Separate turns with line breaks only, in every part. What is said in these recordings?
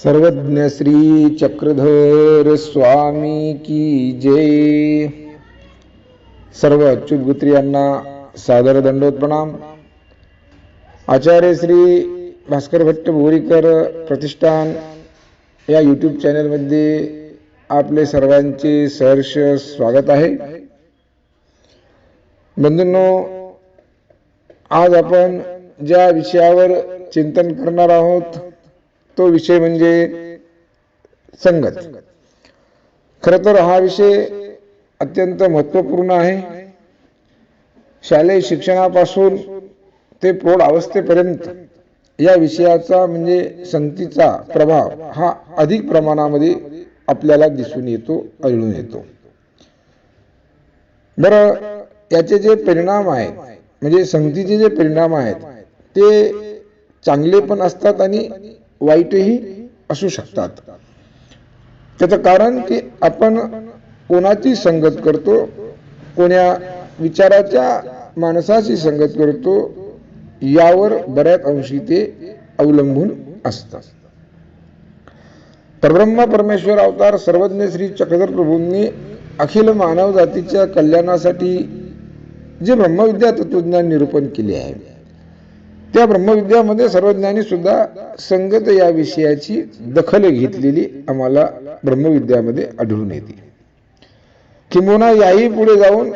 सर्वज्ञ श्री चक्रधर स्वामी की जय. सर्व अच्युत यांना सादर दंडोत प्रणाम आचार्य श्री भास्कर भट्ट बोरीकर प्रतिष्ठान या यूट्यूब चॅनलमध्ये आपले सर्वांचे सहर्ष स्वागत आहे. बंधूंनो आज आपण ज्या विषयावर चिंतन करणार आहोत तो विषय म्हणजे संगत. खरं तर हा विषय अत्यंत महत्त्वपूर्ण आहे. शालेय शिक्षणापासून ते प्रौढ अवस्थेपर्यंत या विषयाचा म्हणजे संगतीचा प्रभाव हा अधिक प्रमाणामध्ये आपल्याला दिसून येतो आढळून येतो. बरं याचे जे परिणाम आहेत म्हणजे संगतीचे जे परिणाम आहेत ते चांगले पण असतात आणि वाईटही असू शकतात. त्याचं कारण की आपण कोणाची संगत करतो कोण्या विचाराच्या माणसाची संगत करतो यावर बऱ्याच अंशी ते अवलंबून असतात. परब्रह्मा परमेश्वर अवतार सर्वज्ञ श्री चक्रधर प्रभूंनी अखिल मानव जातीच्या कल्याणासाठी जे ब्रह्मविद्या तत्वज्ञान निरूपण केले आहे त्या ब्रह्मविद्यामध्ये सर्वज्ञानी सुद्धा संगत या विषयाची दखल घेतलेली आम्हाला ब्रह्मविद्यामध्ये आढळून येते. किंबहुना याही पुढे जाऊन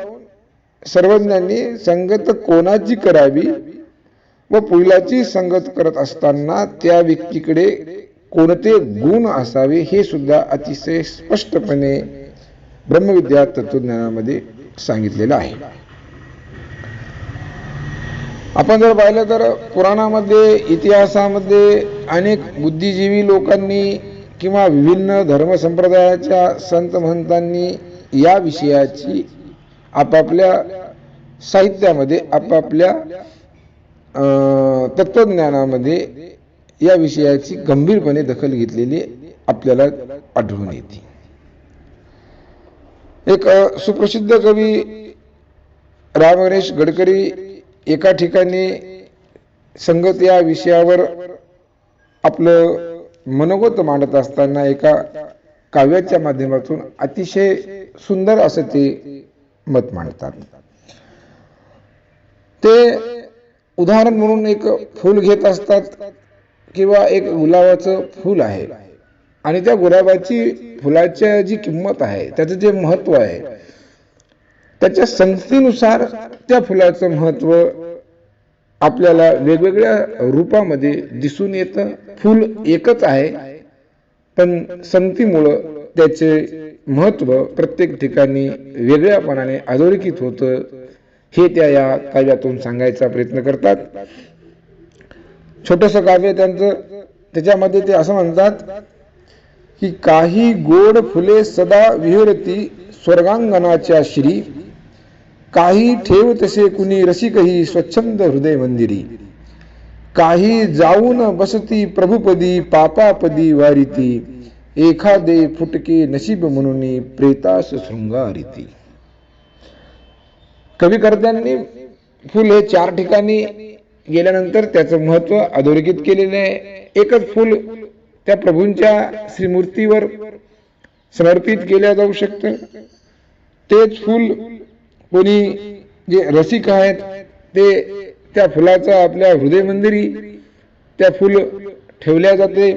सर्वज्ञांनी संगत कोणाची करावी व पुलाची संगत करत असताना त्या व्यक्तीकडे कोणते गुण असावे हे सुद्धा अतिशय स्पष्टपणे ब्रह्मविद्या तत्वज्ञानामध्ये सांगितलेलं आहे. आपण जर पाहिलं तर पुराणामध्ये इतिहासामध्ये अनेक बुद्धिजीवी लोकांनी किंवा विभिन्न धर्मसंप्रदायाच्या संत महंतांनी या विषयाची आपापल्या साहित्यामध्ये आपापल्या तत्त्वज्ञानामध्ये या विषयाची गंभीरपणे दखल घेतलेली आपल्याला आढळून येते. एक सुप्रसिद्ध कवी राम गणेश गडकरी एका ठिकाणी संगत या विषयावर आपलं मनोगत मांडत असताना एका काव्याच्या माध्यमातून अतिशय सुंदर असं ते मत मांडतात. ते उदाहरण म्हणून एक फूल घेत असतात किंवा एक गुलाबाचं फूल आहे. आणि त्या गुलाबाची फुलाच्या जी किंमत आहे त्याचं जे महत्त्व आहे त्याच्या संस्थेनुसार त्या फुलाचं महत्त्व आपल्याला वेगवेगळ्या रूपामध्ये दिसून येतं. फूल एकच आहे. पण संगतीमुळं त्याचे महत्त्व प्रत्येक ठिकाणी वेगळ्यापणाने अधोरेखित होतं. हे त्या या काव्यातून सांगायचा प्रयत्न करतात. छोटस काव्य त्यांचं. त्याच्यामध्ये ते असं म्हणतात की काही गोड फुले सदा विहरती स्वर्गांगणाच्या श्री काही ठेव तसे कुणी रसिकही स्वच्छंद हृदय मंदिरी. काही जाऊन बसती प्रभुपदी पापापदी वारिती. एखादे फुटके नशीब म्हणून प्रेतास शृंगारिती. कविकर्त्यांनी फुल हे चार ठिकाणी गेल्यानंतर त्याचं महत्त्व अधोरेखित केलेलं आहे. एकच फुल त्या प्रभूंच्या श्रीमूर्तीवर समर्पित केल्या जाऊ शकतं. तेच फुल कोणी जे रसिक आहेत ते त्या फुलाचा आपल्या हृदय मंदिरी त्या फुल ठेवल्या जाते.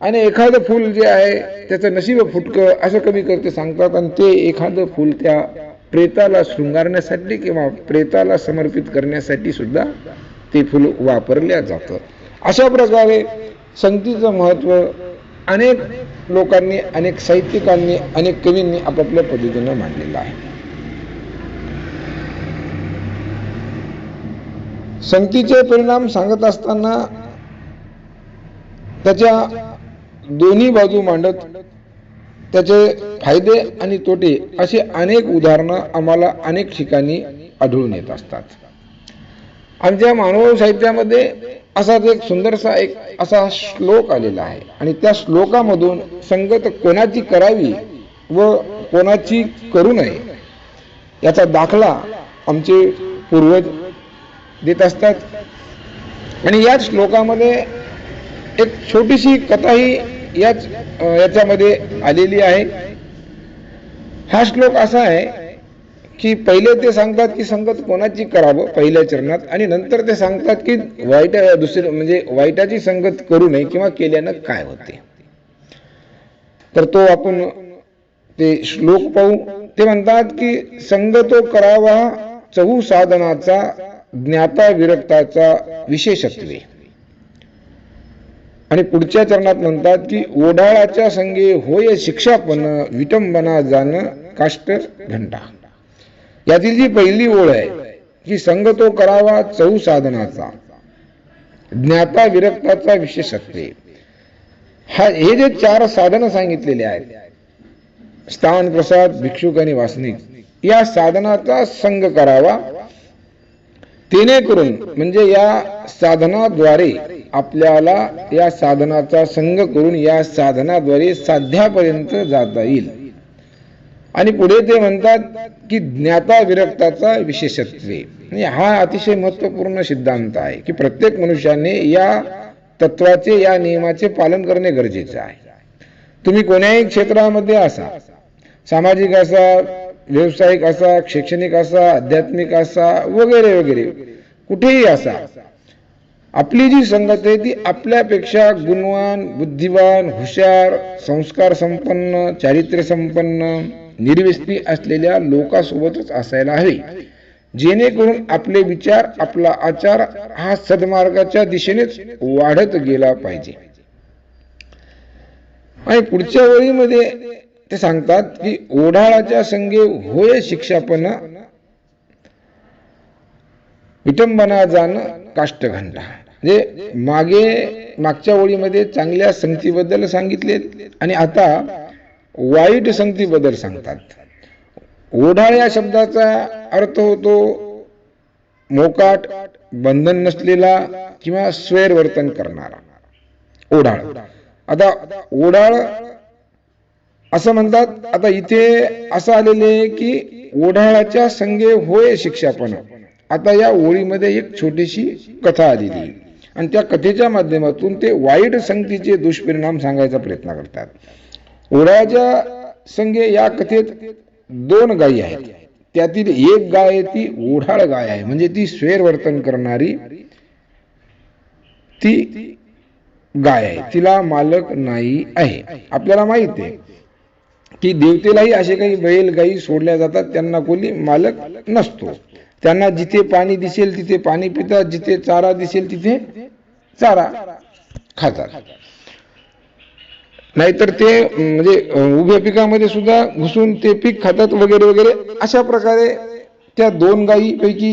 आणि एखादं फूल जे आहे त्याचं नशीब फुटकं असं कमी करते सांगतात आणि ते एखादं फूल त्या प्रेताला शृंगारण्यासाठी किंवा प्रेताला समर्पित करण्यासाठी सुद्धा ते फुल वापरल्या जातं. अशा प्रकारे संगतीचं महत्त्व अनेक लोकांनी अनेक साहित्यिकांनी अनेक कवींनी आपापल्या पद्धतीनं मांडलेलं आहे. संगतीचे परिणाम सांगत असताना त्याच्या दोन्ही बाजू मांडत त्याचे फायदे आणि तोटे असे अनेक उदाहरणं आम्हाला अनेक ठिकाणी आढळून येत असतात. आमच्या मानव साहित्यामध्ये असाच एक सुंदरसा एक असा श्लोक आलेला आहे. आणि त्या श्लोकामधून संगत कोणाची करावी व कोणाची करू नये याचा दाखला आमचे पूर्वज देत असतात. आणि याच श्लोकामध्ये एक छोटीशी कथाही याच याच्यामध्ये आलेली आहे. हा श्लोक असा आहे की पहिले ते सांगतात की संगत कोणाची करावं पहिल्या चरणात आणि नंतर ते सांगतात की वाईट दुसरे म्हणजे वाईटाची संगत करू नये किंवा केल्यानं काय होते. तर तो आपण ते श्लोक पाहू. ते म्हणतात की संगतो करावा चहू साधनाचा ज्ञाता विरक्ताचा विशेषत्वे आणि पुढच्या चरणात म्हणतात की ओढाळाच्या संगे होय शिक्षापण विटंबना जाणं काष्ट घंटा. यातील जी पहिली ओळ आहे की संग तो करावा चौ साधनाचा. ज्ञाता विरक्ताचा विशेषत्वे हा हे जे चार साधनं सांगितलेले आहेत स्थान प्रसाद भिक्षुक आणि वासनिक या साधनाचा संग करावा तेने करून म्हणजे या साधनाद्वारे आपल्याला या साधनाचा संग करून या साधनाद्वारे साध्यापर्यंत जाता येईल. आणि पुढे ते म्हणतात की ज्ञाता विरक्ताचा विशेषत्वे. म्हणजे हा अतिशय महत्त्वपूर्ण सिद्धांत आहे की प्रत्येक मनुष्याने या तत्वाचे या नियमाचे पालन करणे गरजेचे आहे. तुम्ही कोण्याही क्षेत्रामध्ये असा सामाजिक असा व्यावसायिक असा शैक्षणिक असा आध्यात्मिक असा वगैरे वगैरे. कुठेही असा. आपली जी संगत आहे ती आपल्यापेक्षा गुणवान बुद्धिवान हुशार संस्कार संपन्न चारित्र्य संपन्न निर्व्यस्ती असलेल्या लोकांसोबतच असायला हवी. जेणेकरून आपले विचार आपला आचार हा सद्मार्गाच्या दिशेनेच वाढत गेला पाहिजे. आणि पुढच्या वेळीमध्ये ते सांगतात की ओढाळाच्या संगे होय शिक्षापना विटंबना जाणं काष्टघंटा म्हणजे मागे मागच्या ओळीमध्ये चांगल्या संगतीबद्दल सांगितले आणि आता वाईट संगतीबद्दल सांगतात. ओढाळ या शब्दाचा अर्थ होतो मोकाट बंधन नसलेला किंवा स्वैरवर्तन करणारा. ओढाळ. आता ओढाळ असं म्हणतात आता इथे असं आलेले की ओढाळाच्या संगे होय शिक्षापण. आता या ओळीमध्ये एक छोटीशी कथा आलेली आणि त्या कथेच्या माध्यमातून ते वाईट संगतीचे दुष्परिणाम सांगायचा प्रयत्न करतात. ओढाळाच्या संगे या कथेत दोन गायी आहेत. त्यातील एक गाय ती ओढाळ गाय आहे. म्हणजे ती स्वेरवर्तन करणारी ती गाय आहे. तिला मालक नाही आहे. आपल्याला माहीत आहे की देवतेलाही असे काही बैल गाई सोडल्या जातात त्यांना कोणी मालक नसतो. त्यांना जिथे पाणी दिसेल तिथे पाणी पितात जिथे चारा दिसेल तिथे चारा खातात. नाहीतर ते म्हणजे उभ्या पिकामध्ये सुद्धा घुसून ते पीक खातात वगैरे वगैरे. अशा प्रकारे त्या दोन गायी पैकी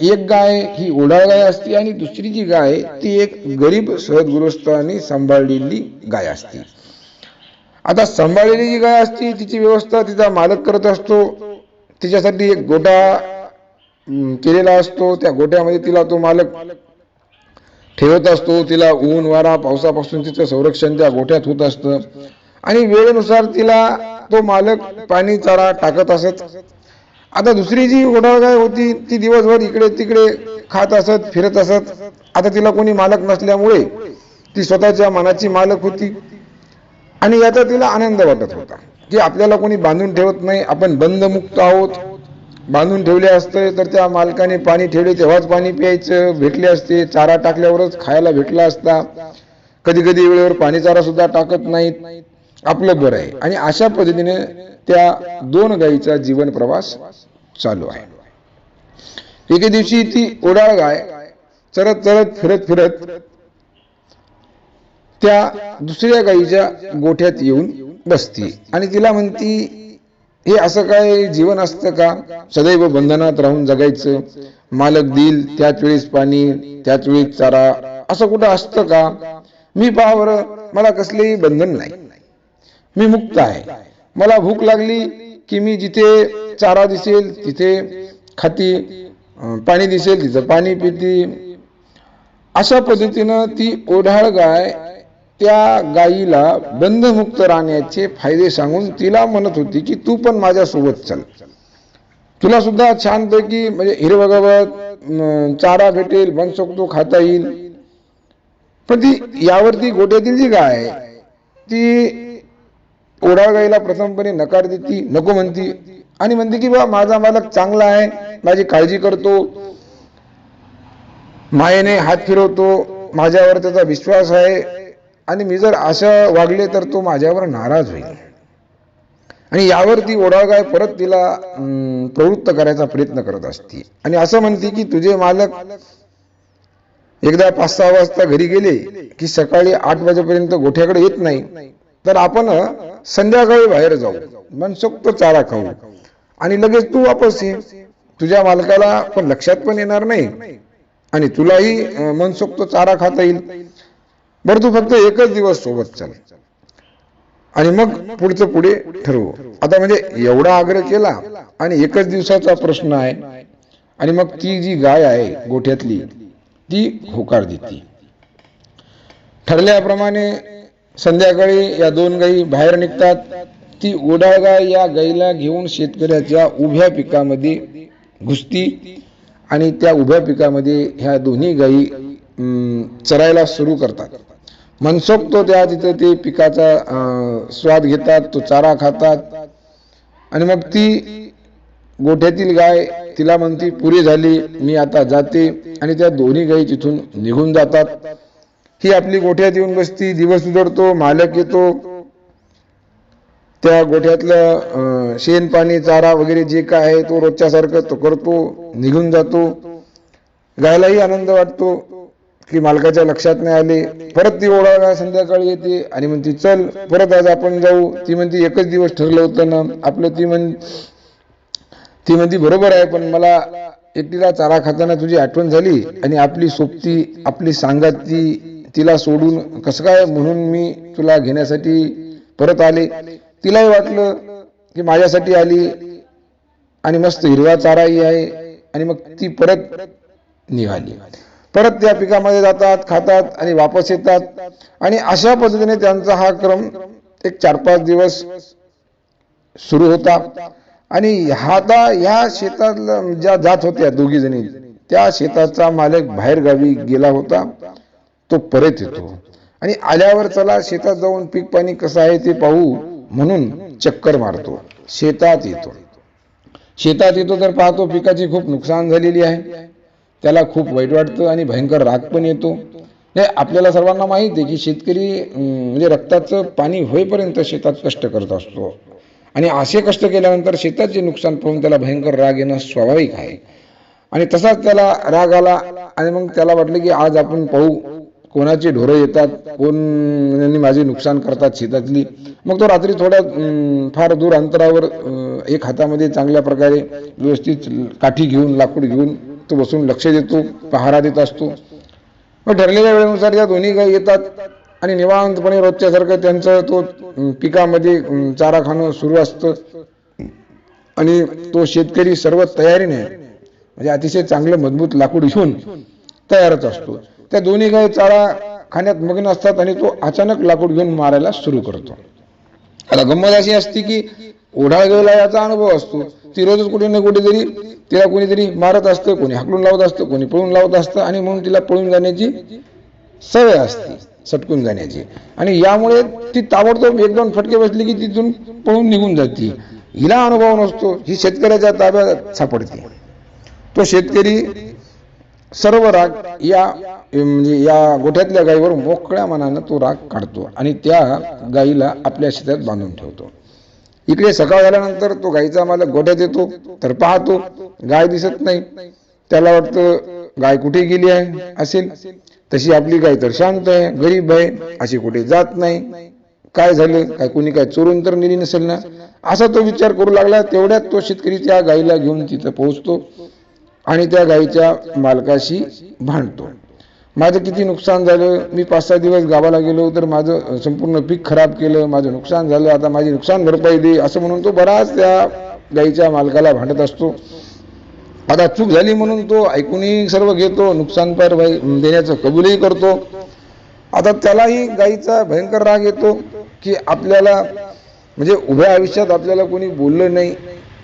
एक गाय ही ओढाळ गाय असते आणि दुसरी जी गाय आहे, ती एक गरीब सहदगृहस्थांनी सांभाळलेली गाय असते. आता सांभाळलेली जी गाय असते तिची व्यवस्था तिचा मालक करत असतो. तिच्यासाठी एक गोटा केलेला असतो. त्या गोट्यामध्ये तिला तो मालक ठेवत असतो. तिला ऊन वारा पावसापासून तिचं संरक्षण त्या गोठ्यात होत असतं. आणि वेळेनुसार तिला तो मालक पाणी चारा टाकत असत. आता दुसरी जी गोठा गाय होती ती दिवसभर इकडे तिकडे खात असत फिरत असत. आता तिला कोणी मालक नसल्यामुळे ती स्वतःच्या मनाची मालक होती. आणि याचा तिला आनंद वाटत होता. की आपल्याला कोणी बांधून ठेवत नाही आपण बंदमुक्त आहोत. बांधून ठेवले असते तर त्या मालकाने पाणी ठेवले तेव्हाच पाणी प्यायचं भेटले असते चारा टाकल्यावरच खायला भेटला असता. कधी कधी वेळेवर पाणी चारा सुद्धा टाकत नाहीत. आपलं बरं आहे. आणि अशा पद्धतीने त्या दोन गायीचा जीवन प्रवास चालू आहे. एके दिवशी ती ओढाळ गाय चरत चरत फिरत फिरत त्या दुसऱ्या गाईच्या गोठ्यात येऊन बसते. आणि तिला म्हणती हे असं काय जीवन असतं का? सदैव बंधनात राहून जगायचं. मालक देईल त्याच वेळेस पाणी त्याच वेळेस चारा. असं कुठं असतं का? मी पाहावर मला कसलेही बंधन नाही. मी मुक्त आहे. मला भूक लागली की मी जिथे चारा दिसेल तिथे खाती पाणी दिसेल तिथं पाणी पिती. अशा पद्धतीनं ती ओढाळ गाय त्या गायीला बंधमुक्त राहण्याचे फायदे सांगून तिला म्हणत होती की तू पण माझ्यासोबत चल. तुला सुद्धा छानपैकी म्हणजे हिरवं गवत चारा भेटेल मनसोक्त खाता येईल. पण ती यावरती गोट्यातील जी गाय आहे ती ओढाळ गाईला प्रथमपणे नकार देती नको म्हणती. आणि म्हणते की बा माझा मालक चांगला आहे माझी काळजी करतो. मायेने हात फिरवतो माझ्यावर त्याचा विश्वास आहे. आणि मी जर असं वागले तर तो माझ्यावर नाराज होईल. आणि यावर ती ओढावगाय परत तिला प्रवृत्त करायचा प्रयत्न करत असते. आणि असं म्हणते की तुझे मालक एकदा पाच सहा वाजता घरी गेले की सकाळी आठ वाजेपर्यंत गोठ्याकडे येत नाही तर आपण संध्याकाळी बाहेर जाऊ. मनसोक्त चारा खाऊ. आणि लगेच तू वापस ये. तुझ्या मालकाला पण लक्षात पण येणार नाही. आणि तुलाही मनसोक्त चारा खाता येईल. बरं तू फक्त एकच दिवस सोबत चल. आणि मग पुढचं पुढे ठरवू. आता म्हणजे एवढा आग्रह केला आणि एकच दिवसाचा प्रश्न आहे. आणि मग ती जी गाय आहे गोठ्यातली ती होकार देते. ठरल्याप्रमाणे संध्याकाळी या दोन गायी बाहेर निघतात. ती ओढाळ या गाईला घेऊन शेतकऱ्याच्या उभ्या पिकामध्ये घुसती आणि त्या उभ्या पिकामध्ये ह्या दोन्ही गायी चरायला सुरू करतात. मनसोक्त त्या तिथं ते पिकाचा अं, स्वाद घेतात तो चारा खातात. आणि मग ती गोठ्यातील गाय तिला म्हणती पुरी झाली मी आता जाते. आणि त्या दोन्ही गायी तिथून निघून जातात. ही आपली गोठ्यात येऊन बसती दिवस उजडतो मालक येतो. त्या गोठ्यातलं शेण पाणी चारा वगैरे जे काय आहे तो रोजच्या सारखं तो करतो निघून जातो. गायलाही आनंद वाटतो. ती मालकाच्या लक्षात नाही आले. परत ती ओढा संध्याकाळी येते आणि म्हणते चल परत आज आपण जाऊ. ती म्हणते एकच दिवस ठरलं होतं ना. आपलं ती म्हण ती म्हणती बरोबर आहे पण मला एकटीला चारा खाताना तुझी आठवण झाली आणि आपली सोबती आपली सांगाती तिला सोडून कसं काय म्हणून मी तुला घेण्यासाठी परत आले? तिलाही वाटलं की माझ्यासाठी आली आणि मस्त हिरवा चाराही आहे आणि मग ती परत निघाली. परत त्या पिकामध्ये जातात खातात आणि वापस येतात. आणि अशा पद्धतीने त्यांचा हा क्रम एक चार पाच दिवस सुरू होता. आणि आता ह्या शेतात ज्या जात होत्या दोघी जणी त्या शेताचा मालक बाहेर गावी गेला होता. तो परत येतो. आणि आल्यावर चला शेतात जाऊन पीक पाणी कसं आहे ते पाहू म्हणून चक्कर मारतो. शेतात येतो. शेतात येतो तर पाहतो पिकाची खूप नुकसान झालेली आहे. त्याला खूप वाईट वाटतं आणि भयंकर राग पण येतो. हे आपल्याला सर्वांना माहीत आहे की शेतकरी म्हणजे रक्ताचं पाणी होईपर्यंत शेतात कष्ट करत असतो. आणि असे कष्ट केल्यानंतर शेताचे नुकसान पाहून त्याला भयंकर राग येणं स्वाभाविक आहे. आणि तसाच त्याला राग आला आणि मग त्याला वाटलं की आज आपण पाहू कोणाची ढोरं येतात कोण माझे नुकसान करतात शेतातली. मग तो रात्री थोड्या फार दूर अंतरावर एक हातामध्ये चांगल्या प्रकारे व्यवस्थित काठी घेऊन लाकूड घेऊन तो बसून लक्ष देतो पहारा देत असतो. मग ठरलेल्या वेळेनुसार या दोन्ही गाय येतात आणि निवांतपणे रोजच्यासारखं त्यांचं तो पिकामध्ये चारा खाणं सुरू असतं. आणि तो शेतकरी सर्व तयारीने म्हणजे अतिशय चांगलं मजबूत लाकूड घेऊन तयारच असतो. त्या दोन्ही गाय चारा खाण्यात मग्न असतात आणि तो अचानक लाकूड घेऊन मारायला सुरू करतो. आता गंमत अशी असते की ओढा गेला याचा अनुभव असतो. ती रोजच कुठे ना कुठेतरी तिला कोणीतरी मारत असतं कोणी हाकलून लावत असतं कोणी पळून लावत असतं आणि म्हणून तिला पळून जाण्याची सवय असते सटकून जाण्याची. आणि यामुळे ती ताबडतोब एक दोन फटके बसले की तिथून पळून निघून जाते. हिला अनुभव नसतो ही शेतकऱ्याच्या ताब्यात सापडते. तो शेतकरी सर्व राग या म्हणजे या गोठ्यातल्या गायीवर मोकळ्या मनानं तो राग काढतो आणि त्या गायीला आपल्या शेतात बांधून ठेवतो. इकडे सकाळ झाल्यानंतर तो गायीचा मालक गोट्यात येतो तर पाहतो गाय दिसत नाही. त्याला वाटतं गाय कुठे गेली आहे? असेल. तशी आपली गाय तर शांत आहे गरीब आहे अशी कुठे जात नाही. काय झालं? काय कोणी काय चोरून तर नेली नसेल ना? असा तो विचार करू लागला. तेवढ्यात तो शेतकरी त्या गायीला घेऊन तिथं पोहोचतो आणि त्या गायीच्या मालकाशी भांडतो. माझं किती नुकसान झालं? मी पाच सहा दिवस गावाला गेलो तर माझं संपूर्ण पीक खराब केलं माझं नुकसान झालं. आता माझी नुकसान भरपाई दे असं म्हणून तो बराच त्या गाईच्या मालकाला भांडत असतो. आता चूक झाली म्हणून तो ऐकूनही सर्व घेतो नुकसान पर देण्याचं कबूलही करतो. आता त्यालाही गाईचा भयंकर राग येतो की आपल्याला म्हणजे उभ्या आयुष्यात आपल्याला कोणी बोललं नाही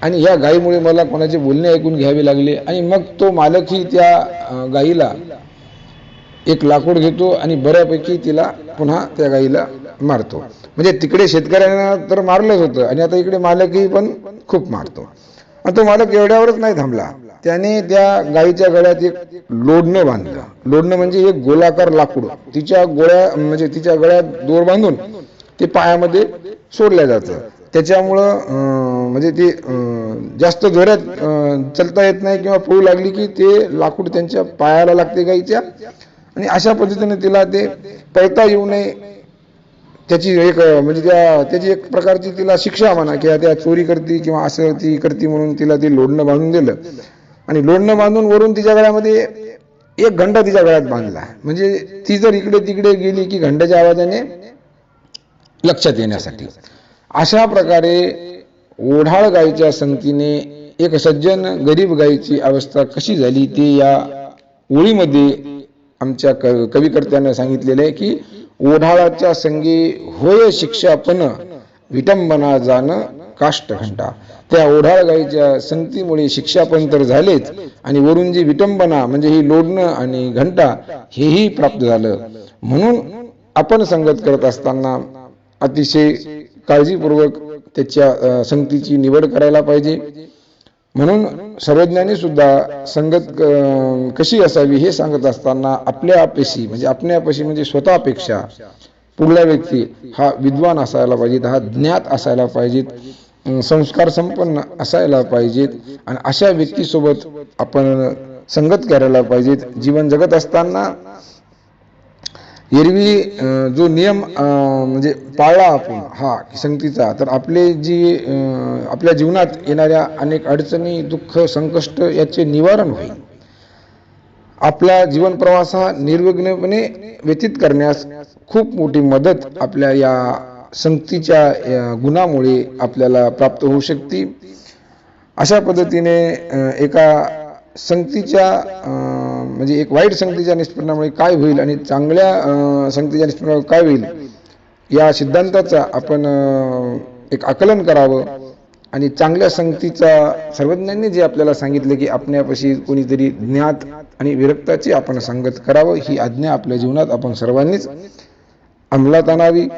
आणि या गायीमुळे मला कोणाचे बोलणे ऐकून घ्यावे लागले. आणि मग तो मालकही त्या गाईला गायीला एक लाकूड घेतो आणि बऱ्यापैकी तिला पुन्हा त्या गाईला मारतो. म्हणजे तिकडे शेतकऱ्यांना तर मारलंच होतं आणि आता इकडे मालकही पण खूप मारतो. आणि तो मालक एवढ्यावरच नाही थांबला. त्याने त्या गाईच्या गळ्यात एक लोडणं बांधलं. लोडणं म्हणजे एक गोलाकार लाकूड. तिच्या गोळ्या म्हणजे तिच्या गळ्यात दोर बांधून ते पायामध्ये सोडलं जातं. त्याच्यामुळं म्हणजे ते जास्त जोऱ्यात चलता येत नाही किंवा पळू लागली की ते लाकूड त्यांच्या पायाला लागते गाईच्या. आणि अशा पद्धतीने तिला ते पळता येऊ नये त्याची एक म्हणजे त्या त्याची एक प्रकारची तिला शिक्षा म्हणा किंवा त्या चोरी करते किंवा असं ती करते म्हणून तिला ते लोडणं बांधून दिलं. आणि लोडणं बांधून वरून तिच्या गळ्यामध्ये एक घंटा तिच्या गळ्यात बांधला. म्हणजे ती जर इकडे तिकडे गेली की घंट्याच्या आवाजाने लक्षात येण्यासाठी. अशा प्रकारे ओढाळ गायीच्या संगतीने एक सज्जन गरीब गायीची अवस्था कशी झाली ते या ओळीमध्ये आमच्या क कविकर्त्यानं सांगितलेलं आहे की ओढाळाच्या संगी होय शिक्षापन विटंबना जाणं काष्टघंटा त्या ओढाळ गायीच्या संगतीमुळे शिक्षापन तर झालेच आणि वरून जी विटंबना म्हणजे ही लोडणं आणि घंटा हेही प्राप्त झालं. म्हणून आपण संगत करत असताना अतिशय काळजीपूर्वक त्याच्या संगतीची निवड करायला पाहिजे. म्हणून सर्वज्ञांनी सुद्धा संगत कशी असावी हे सांगत असताना आपल्या अपेशी म्हणजे आपल्यापाशी म्हणजे स्वतःपेक्षा पुढला व्यक्ती हा विद्वान असायला पाहिजेत हा ज्ञात असायला पाहिजेत संस्कार संपन्न असायला पाहिजेत आणि अशा व्यक्तीसोबत आपण संगत करायला पाहिजेत. जीवन जगत असताना एरवी जो नियम म्हणजे पाळला आपण हा संगतीचा तर आपले जी आपल्या जीवनात येणाऱ्या अनेक अडचणी दुःख संकष्ट याचे निवारण होईल. आपला जीवन प्रवास हा निर्विघ्नपणे व्यतीत करण्यास खूप मोठी मदत आपल्या या संगतीच्या गुणामुळे आपल्याला प्राप्त होऊ शकते. अशा पद्धतीने एका संगतीच्या अं, म्हणजे एक वाईट संगतीच्या निष्पन्नामुळे काय होईल आणि चांगल्या संगतीच्या निष्पन्नामुळे काय होईल या सिद्धांताचा आपण एक आकलन करावं आणि चांगल्या संगतीचा सर्वज्ञांनी जे आपल्याला सांगितले की आपल्यापाशी कोणीतरी ज्ञात आणि विरक्ताची आपण संगत करावं ही आज्ञा आपल्या जीवनात आपण सर्वांनीच अंमलात आणावी.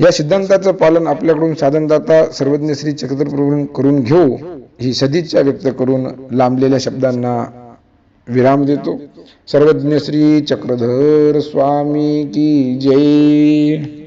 या सिद्धांताचं पालन आपल्याकडून साधनदाता सर्वज्ञ श्री चक्रधर करून घेऊ. ही सदिच्छा व्यक्त करून लांबलेल्या शब्दांना विराम देतो. सर्वज्ञ श्री चक्रधर स्वामी की जय.